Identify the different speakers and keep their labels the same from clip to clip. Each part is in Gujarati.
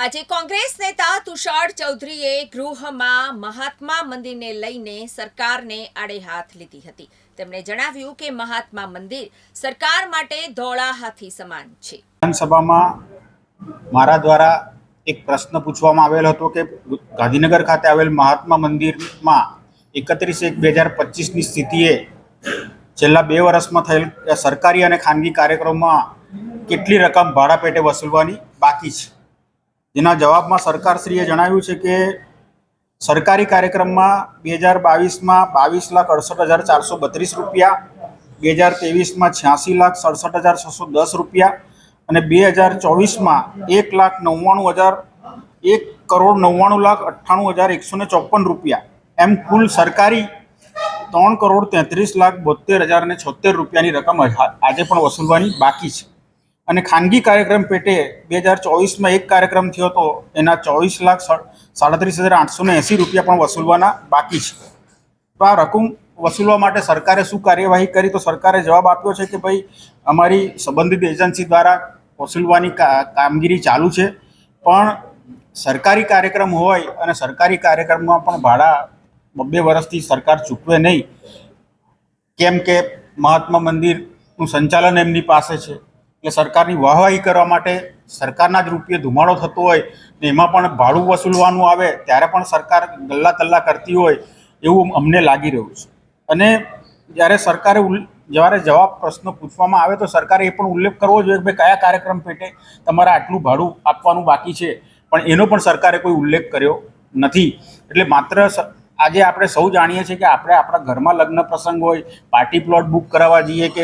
Speaker 1: આજે કોંગ્રેસ નેતા તુષાર ચૌધરીએ ગૃહમાં મહાત્મા મંદિરને લઈને સરકારને આડે હાથ લીધી હતી. તેમણે જણાવ્યું કે મહાત્મા મંદિર સરકાર માટે ધોળા હાથી સમાન છે.
Speaker 2: વિધાનસભામાં મારા દ્વારા એક પ્રશ્ન પૂછવામાં આવેલ હતો કે ગાંધીનગર ખાતે આવેલ મહાત્મા મંદિરમાં એકત્રીસ એક બે હજાર પચીસની સ્થિતિએ છેલ્લા બે વર્ષમાં થયેલ સરકારી અને ખાનગી કાર્યક્રમમાં કેટલી રકમ ભાડા પેટે વસૂલવાની બાકી છે? જેના જવાબમાં સરકારશ્રીએ જણાવ્યું છે કે સરકારી કાર્યક્રમમાં બે હજાર બાવીસમાં બાવીસ લાખ અડસઠ હજાર ચારસો બત્રીસ રૂપિયા, બે હજાર ત્રેવીસમાં છ્યાસી લાખ સડસઠ હજાર છસો દસ રૂપિયા અને બે હજાર ચોવીસમાં એક લાખ નવ્વાણું હજાર, એક કરોડ નવ્વાણું લાખ અઠ્ઠાણું હજાર એકસો ને ચોપન રૂપિયા. એમ કુલ સરકારી ત્રણ કરોડ તેત્રીસ લાખ બોતેર હજાર ને છોતેર રૂપિયાની રકમ આજે પણ વસૂલવાની બાકી છે. અને ખાનગી કાર્યક્રમ પેટે બે હજાર ચોવીસમાં એક કાર્યક્રમ થયો હતો એના ચોવીસ લાખ સાડત્રીસ હજાર આઠસો ને એંસી રૂપિયા પણ વસૂલવાના બાકી છે. તો આ રકમ વસૂલવા માટે સરકારે શું કાર્યવાહી કરી? તો સરકારે જવાબ આપ્યો છે કે ભાઈ, અમારી સંબંધિત એજન્સી દ્વારા વસૂલવાની કામગીરી ચાલુ છે. પણ સરકારી કાર્યક્રમ હોય અને સરકારી કાર્યક્રમમાં પણ ભાડા બબ્બે વર્ષથી સરકાર ચૂકવે નહીં. કેમ કે મહાત્મા મંદિરનું સંચાલન એમની પાસે છે. એટલે સરકારની વાહવાહી કરવા માટે સરકારના જ રૂપિયે ધુમાડો થતો હોય ને એમાં પણ ભાડું વસૂલવાનું આવે, ત્યારે પણ સરકાર ગલ્લા તલ્લા કરતી હોય એવું અમને લાગી રહ્યું છે. અને જ્યારે સરકારે જ્યારે જવાબ પ્રશ્ન પૂછવામાં આવે તો સરકારે એ પણ ઉલ્લેખ કરવો જોઈએ કે કયા કાર્યક્રમ પેટે તમારે આટલું ભાડું આપવાનું બાકી છે, પણ એનો પણ સરકારે કોઈ ઉલ્લેખ કર્યો નથી. એટલે માત્ર આજે આપણે સૌ જાણીએ છીએ કે આપણે આપણા ઘરમાં લગ્ન પ્રસંગ હોય, પાર્ટી પ્લોટ બુક કરાવવા જઈએ કે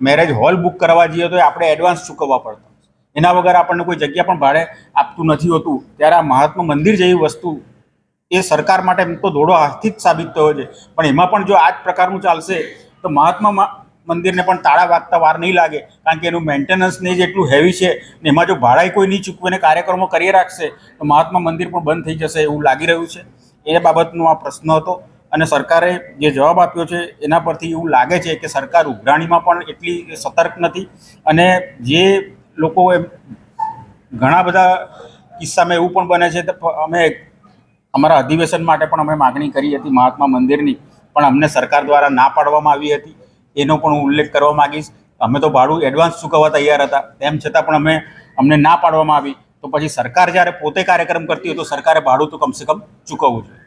Speaker 2: મેરેજ હોલ બુક કરવા જઈએ તો આપણે એડવાન્સ ચૂકવવા પડતા એના વગર આપણને કોઈ જગ્યા પણ ભાડે આપતું નથી હોતું. ત્યારે આ મહાત્મા મંદિર જેવી વસ્તુ એ સરકાર માટે તો ધોળો હાથથી જ સાબિત થયો છે. પણ એમાં પણ જો આ જ પ્રકારનું ચાલશે, તો મહાત્મા મંદિરને પણ તાળા વાગતા વાર નહીં લાગે. કારણ કે એનું મેન્ટેનન્સ ને જ એટલું હેવી છે ને એમાં જો ભાડા કોઈ નહીં ચૂકવે ને કાર્યક્રમો કરી રાખશે, તો મહાત્મા મંદિર પણ બંધ થઈ જશે એવું લાગી રહ્યું છે. એ બાબતનો આ પ્રશ્ન હતો. અને સરકારે જે જવાબ આપ્યો છે, એના પરથી એવું લાગે છે કે સરકાર ઉઘરાણીમાં પણ એટલી સતર્ક નથી અને જે લોકો ઘણા બધા કિસ્સામાં એવું પણ બને છે તો અમે અમારા અધિવેશન માટે પણ અમે માગણી કરી હતી મહાત્મા મંદિરની, પણ અમને સરકાર દ્વારા ના પાડવામાં આવી હતી. એનો પણ હું ઉલ્લેખ કરવા માગીશ. અમે તો ભાડું એડવાન્સ ચૂકવવા તૈયાર હતા. તેમ છતાં પણ અમે, અમને ના પાડવામાં આવી. તો પછી સરકાર જ્યારે પોતે કાર્યક્રમ કરતી હોય તો સરકારે ભાડું તો કમસે કમ ચૂકવવું જોઈએ.